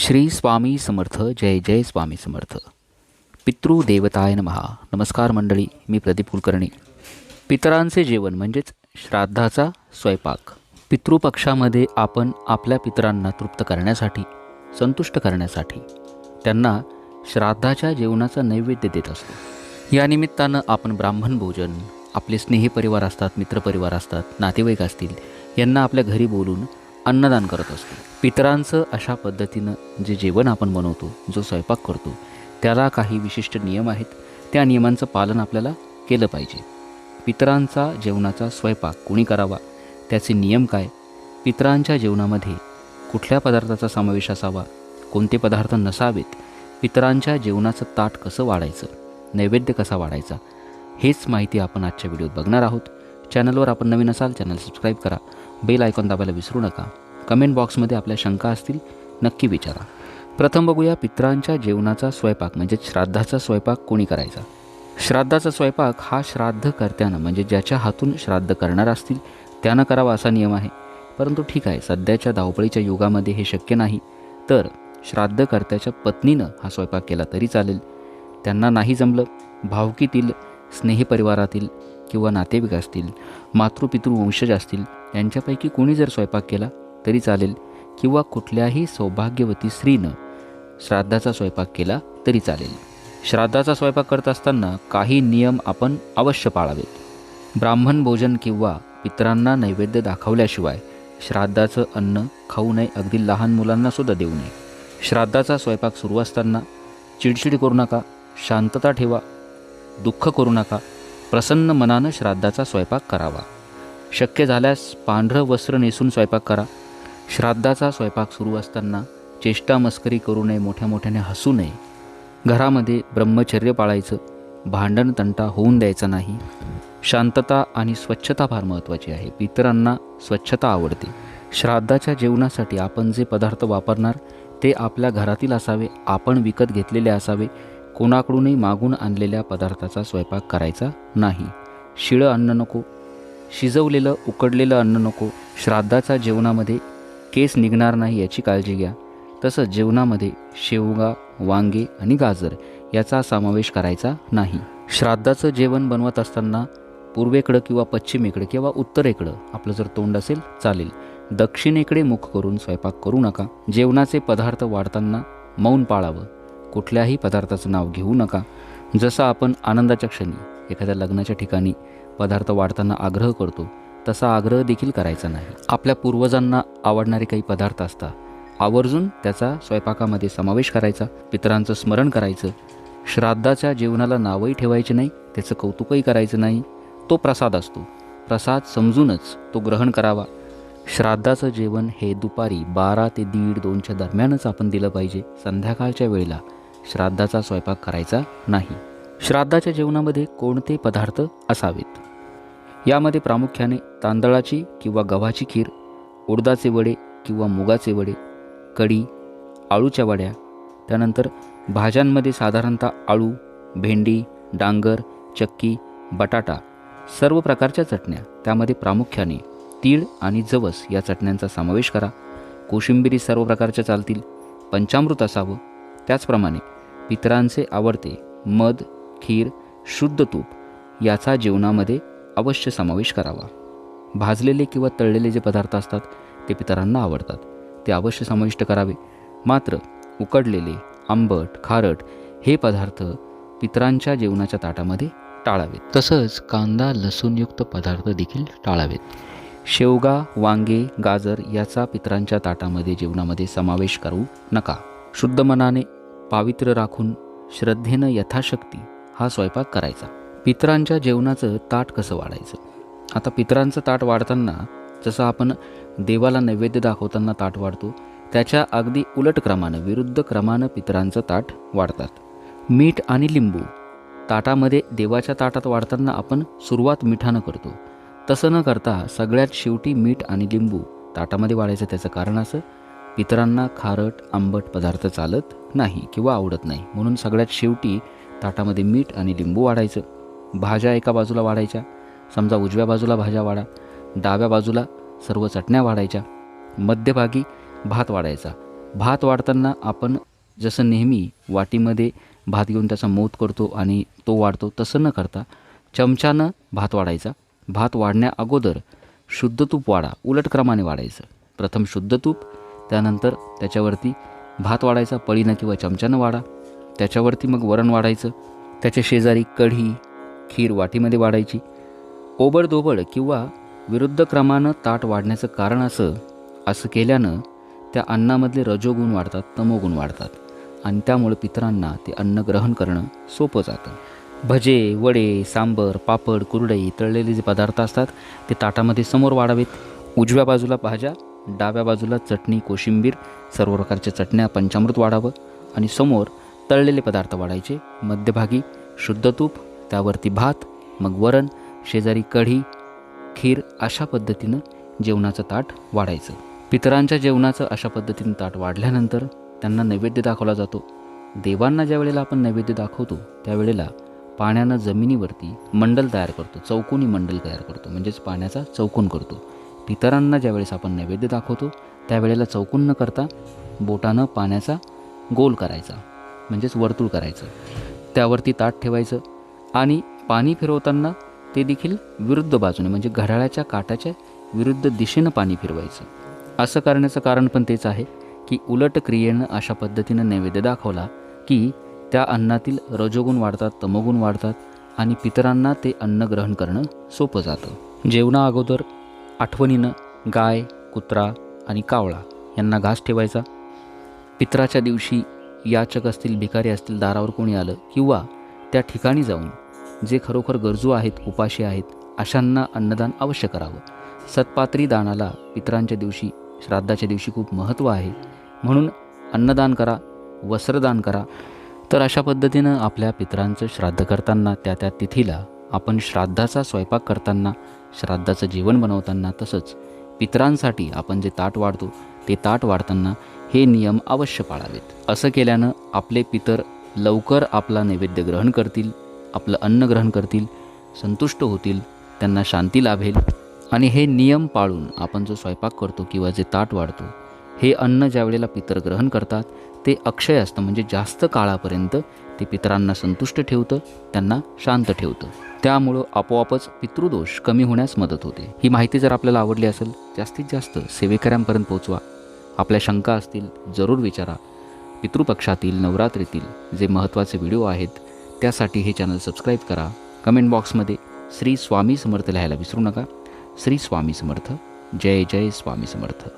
श्री स्वामी समर्थ जय जय स्वामी समर्थ. पितृदेवताय महा नमस्कार मंडळी मी प्रदीप कुलकर्णी. पितरांचे जेवण म्हणजेच श्राद्धाचा स्वयंपाक. पितृपक्षामध्ये आपण आपल्या पितरांना तृप्त करण्यासाठी संतुष्ट करण्यासाठी त्यांना श्राद्धाच्या जेवणाचा नैवेद्य देत असतो. या निमित्तानं आपण ब्राह्मण भोजन आपले स्नेही परिवार असतात मित्रपरिवार असतात नातेवाईक असतील यांना आपल्या घरी बोलून अन्नदान करत असतो. पितरांचं अशा पद्धतीनं जे जेवण आपण बनवतो जो स्वयंपाक करतो त्याला काही विशिष्ट नियम आहेत. त्या नियमांचं पालन आपल्याला केलं पाहिजे. पितरांचा जेवणाचा स्वयंपाक कोणी करावा? त्याचे नियम काय? पितरांच्या जेवणामध्ये कुठल्या पदार्थाचा समावेश असावा? कोणते पदार्थ नसावेत? पितरांच्या जेवणाचं ताट कसं वाढायचं? नैवेद्य कसा वाढायचा? हेच माहिती आपण आजच्या व्हिडिओत बघणार आहोत. चॅनलवर आपण नवीन असाल चॅनल सबस्क्राईब करा. बेल आयकॉन दाबायला विसरू नका. कमेंट बॉक्समध्ये आपल्या शंका असतील नक्की विचारा. प्रथम बघूया पितरांच्या जेवणाचा स्वयंपाक म्हणजे श्राद्धाचा स्वयंपाक कोणी करायचा? श्राद्धाचा स्वयंपाक हा श्राद्ध करत्यानं म्हणजे ज्याच्या हातून श्राद्ध करणार असतील त्यानं करावा असा नियम आहे. परंतु ठीक आहे सध्याच्या धावपळीच्या युगामध्ये हे शक्य नाही. तर श्राद्धकर्त्याच्या पत्नीनं हा स्वयंपाक केला तरी चालेल. त्यांना नाही जमलं. भावकीतील स्नेहपरिवारातील किंवा नातेवाईक असतील मातृपितृ वंशज असतील यांच्यापैकी कोणी जर स्वयंपाक केला तरी चालेल. किंवा कुठल्याही सौभाग्यवती स्त्रीनं श्राद्धाचा स्वयंपाक केला तरी चालेल. श्राद्धाचा स्वयंपाक करत असताना काही नियम आपण अवश्य पाळावेत. ब्राह्मण भोजन किंवा पितरांना नैवेद्य दाखवल्याशिवाय श्राद्धाचं अन्न खाऊ नये अगदी लहान मुलांनासुद्धा देऊ नये. श्राद्धाचा स्वयंपाक सुरू असताना चिडचिड करू नका शांतता ठेवा दुःख करू नका प्रसन्न मनानं श्राद्धाचा स्वयंपाक करावा. शक्य झाल्यास पांढरं वस्त्र नेसून स्वयंपाक करा. श्राद्धाचा स्वयंपाक सुरू असताना चेष्टा मस्करी करू नये मोठ्या मोठ्याने हसू नये. घरामध्ये ब्रह्मचर्य पाळायचं भांडण तंटा होऊन द्यायचा नाही. शांतता आणि स्वच्छता फार महत्त्वाची आहे. पितरांना स्वच्छता आवडते. श्राद्धाच्या जेवणासाठी आपण जे पदार्थ वापरणार ते आपल्या घरातील असावे आपण विकत घेतलेले असावे कोणाकडूनही मागून आणलेल्या पदार्थाचा स्वयंपाक करायचा नाही. शिळं अन्न नको शिजवलेलं उकडलेलं अन्न नको. श्राद्धाचा जेवणामध्ये केस निघणार नाही याची काळजी घ्या. तसंच जेवणामध्ये शेवगा वांगे आणि गाजर याचा समावेश करायचा नाही. श्राद्धाचं जेवण बनवत असताना पूर्वेकडं किंवा पश्चिमेकडे किंवा उत्तरेकडं आपलं जर तोंड असेल चालेल. दक्षिणेकडे मुख करून स्वयंपाक करू नका. जेवणाचे पदार्थ वाढताना मौन पाळावं. कुठल्याही पदार्थाचं नाव घेऊ नका. जसं आपण आनंदाच्या क्षणी एखाद्या लग्नाच्या ठिकाणी पदार्थ वाढताना आग्रह करतो तसा आग्रह देखील करायचा नाही. आपल्या पूर्वजांना आवडणारे काही पदार्थ असतात. आवर्जून त्याचा स्वयंपाकामध्ये समावेश करायचा पितरांचं स्मरण करायचं श्राद्धाच्या जेवणाला नावही ठेवायचे नाही त्याचं कौतुकही करायचं नाही तो प्रसाद असतो. प्रसाद समजूनच तो ग्रहण करावा. श्राद्धाचं जेवण हे दुपारी बारा ते दीड दोनच्या दरम्यानच आपण दिलं पाहिजे संध्याकाळच्या वेळेला. श्राद्धाचा स्वयंपाक करायचा नाही. श्राद्धाच्या जेवणामध्ये कोणते पदार्थ असावेत? यामध्ये प्रामुख्याने तांदळाची किंवा गव्हाची खीर उडदाचे वडे किंवा मुगाचे वडे कढी आळूच्या वड्या त्यानंतर भाज्यांमध्ये साधारणतः आळू भेंडी डांगर चक्की बटाटा सर्व प्रकारच्या चटण्या. त्यामध्ये प्रामुख्याने तीळ आणि जवस या चटण्यांचा समावेश करा. कोशिंबिरी सर्व प्रकारच्या चालतील. पंचामृत असावं. त्याचप्रमाणे पितरांचे आवडते मध खीर शुद्ध तूप याचा जेवणामध्ये अवश्य समावेश करावा. भाजलेले किंवा तळलेले जे पदार्थ असतात ते पितरांना आवडतात. ते अवश्य समाविष्ट करावे. मात्र उकडलेले आंबट खारट हे पदार्थ पितरांच्या जेवणाच्या ताटामध्ये टाळावेत. तसंच कांदा लसूणयुक्त पदार्थ देखील टाळावेत. शेवगा वांगे गाजर याचा पितरांच्या ताटामध्ये जेवणामध्ये समावेश करू नका. शुद्ध मनाने पावित्र्य राखून श्रद्धेनं यथाशक्ती हा स्वयंपाक करायचा. पितरांच्या जेवणाचं ताट कसं वाढायचं? आता पितरांचं ताट वाढताना जसं आपण देवाला नैवेद्य दाखवताना ताट वाढतो त्याच्या अगदी उलट क्रमानं विरुद्ध क्रमानं पितरांचं ताट वाढतात. मीठ आणि लिंबू. ताटामध्ये देवाच्या ताटात वाढताना आपण सुरुवात मिठानं करतो. तसं न करता सगळ्यात शेवटी मीठ आणि लिंबू ताटामध्ये वाढायचं त्याचं कारण असं पितरांना खारट आंबट पदार्थ चालत नाही किंवा आवडत नाही. म्हणून सगळ्यात शेवटी ताटामध्ये मीठ आणि लिंबू वाढायचं. भाज्या एका बाजूला वाढायच्या. समजा उजव्या बाजूला भाज्या वाढा. डाव्या बाजूला सर्व चटण्या वाढायच्या. मध्यभागी भात वाढायचा. भात वाढताना आपण जसं नेहमी वाटीमध्ये भात घेऊन त्याचा मोत करतो आणि तो वाढतो तसं न करता चमच्यानं भात वाढायचा. भात वाढण्या अगोदर शुद्ध तूप वाढा. उलट क्रमाने वाढायचं. प्रथम शुद्ध तूप त्यानंतर त्याच्यावरती भात वाढायचा पळीनं किंवा चमच्यानं वाढा. त्याच्यावरती मग वरण वाढायचं. त्याच्या शेजारी कढी खीर वाटीमध्ये वाढायची. ओबडधोबड किंवा विरुद्ध क्रमानं ताट वाढण्याचं कारण असं असं केल्यानं त्या अन्नामधले रजोगुण वाढतात तमोगुण वाढतात आणि त्यामुळे पितरांना ते अन्न ग्रहण करणं सोपं जातं. भजे वडे सांबर पापड कुरडई तळलेले जे पदार्थ असतात ते ताटामध्ये समोर वाढावेत. उजव्या बाजूला भाज्या डाव्या बाजूला चटणी कोशिंबीर सर्व प्रकारच्या चटण्या पंचामृत वाढावं आणि समोर तळलेले पदार्थ वाढायचे. मध्यभागी शुद्ध तूप त्यावरती भात मग वरण शेजारी कढी खीर अशा पद्धतीनं जेवणाचं ताट वाढायचं. पितरांच्या जेवणाचं अशा पद्धतीनं ताट वाढल्यानंतर त्यांना नैवेद्य दाखवला जातो. देवांना ज्या वेळेला आपण नैवेद्य दाखवतो त्यावेळेला पाण्यानं जमिनीवरती मंडल तयार करतो चौकोनी मंडल तयार करतो म्हणजेच पाण्याचा चौकोन करतो. पितरांना ज्यावेळेस आपण नैवेद्य दाखवतो त्यावेळेला चौकोन न करता बोटानं पाण्याचा गोल करायचा म्हणजेच वर्तुळ करायचं. त्यावरती ताट ठेवायचं. आणि पाणी फिरवताना ते देखील विरुद्ध बाजूने म्हणजे घड्याळाच्या काटाच्या विरुद्ध दिशेनं पाणी फिरवायचं. असं करण्याचं कारण पण तेच आहे की उलट क्रियेनं अशा पद्धतीनं नैवेद्य दाखवला की त्या अन्नातील रजोगुण वाढतात तमोगुण वाढतात आणि पितरांना ते अन्न ग्रहण करणं सोपं जातं. जेवणा अगोदर आठवणीनं गाय कुत्रा आणि कावळा यांना घास ठेवायचा. पित्राच्या दिवशी याचक असतील भिकारी असतील दारावर कोणी आलं किंवा त्या ठिकाणी जाऊन जे खरोखर गरजू आहेत उपाशी आहेत अशांना अन्नदान अवश्य करावं. सत्पात्री दानाला पितरांच्या दिवशी श्राद्धाच्या दिवशी खूप महत्त्व आहे. म्हणून अन्नदान करा वस्त्रदान करा. तर अशा पद्धतीनं आपल्या पितरांचं श्राद्ध करताना त्या त्या तिथीला आपण श्राद्धाचा स्वयंपाक करताना श्राद्धाचं जेवण बनवताना तसंच पितरांसाठी आपण जे ताट वाढतो ते ताट वाढताना हे नियम अवश्य पाळावेत. असं केल्यानं आपले पितर लवकर आपला नैवेद्य ग्रहण करतील आपलं अन्न ग्रहण करतील संतुष्ट होतील त्यांना शांती लाभेल. आणि हे नियम पाळून आपण जो स्वयंपाक करतो किंवा जे ताट वाढतो हे अन्न ज्या वेळेला पितर ग्रहण करतात ते अक्षय असतं म्हणजे जास्त काळापर्यंत ते पितरांना संतुष्ट ठेवतं त्यांना शांत ठेवतं. त्यामुळं आपोआपच पितृदोष कमी होण्यास मदत होते. ही माहिती जर आपल्याला आवडली असेल जास्तीत जास्त सेवेकऱ्यांपर्यंत पोहोचवा आपल्या शंका असतील जरूर विचारा. पितृपक्षातील नवरात्रीतील जे महत्त्वाचे व्हिडिओ आहेत त्यासाठी हे चॅनल सबस्क्राईब करा. कमेंट बॉक्समध्ये श्री स्वामी समर्थ लिहायला विसरू नका. श्री स्वामी समर्थ. जय जय स्वामी समर्थ.